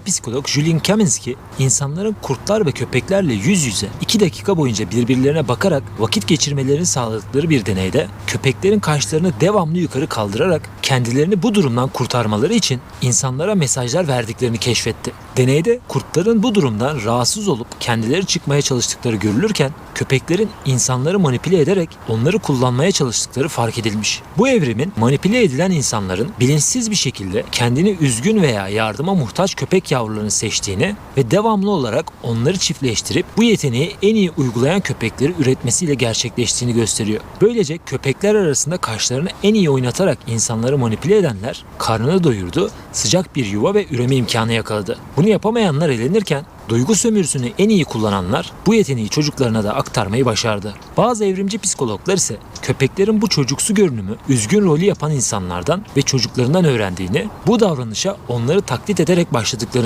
Psikolog Julian Kaminsky, insanların kurtlar ve köpeklerle yüz yüze 2 dakika boyunca birbirlerine bakarak vakit geçirmelerini sağladıkları bir deneyde köpeklerin kaşlarını devamlı yukarı kaldırarak kendilerini bu durumdan kurtarmaları için insanlara mesajlar verdiklerini keşfetti. Deneyde kurtların bu durumdan rahatsız olup kendileri çıkmaya çalıştıkları görülürken köpeklerin insanları manipüle ederek onları kullanmaya çalıştıkları fark edilmiş. Bu evrimin manipüle edilen insanların bilinçsiz bir şekilde kendini üzgün veya yardıma muhtaç köpek yavrularını seçtiğini ve devamlı olarak onları çiftleştirip bu yeteneği en iyi uygulayan köpekleri üretmesiyle gerçekleştiğini gösteriyor. Böylece köpekler arasında kaşlarını en iyi oynatarak insanları manipüle edenler karnını doyurdu, sıcak bir yuva ve üreme imkanı yakaladı. Bunu yapamayanlar elenirken Duygu sömürüsünü en iyi kullananlar bu yeteneği çocuklarına da aktarmayı başardı. Bazı evrimci psikologlar ise köpeklerin bu çocuksu görünümü üzgün rolü yapan insanlardan ve çocuklarından öğrendiğini, bu davranışa onları taklit ederek başladıklarını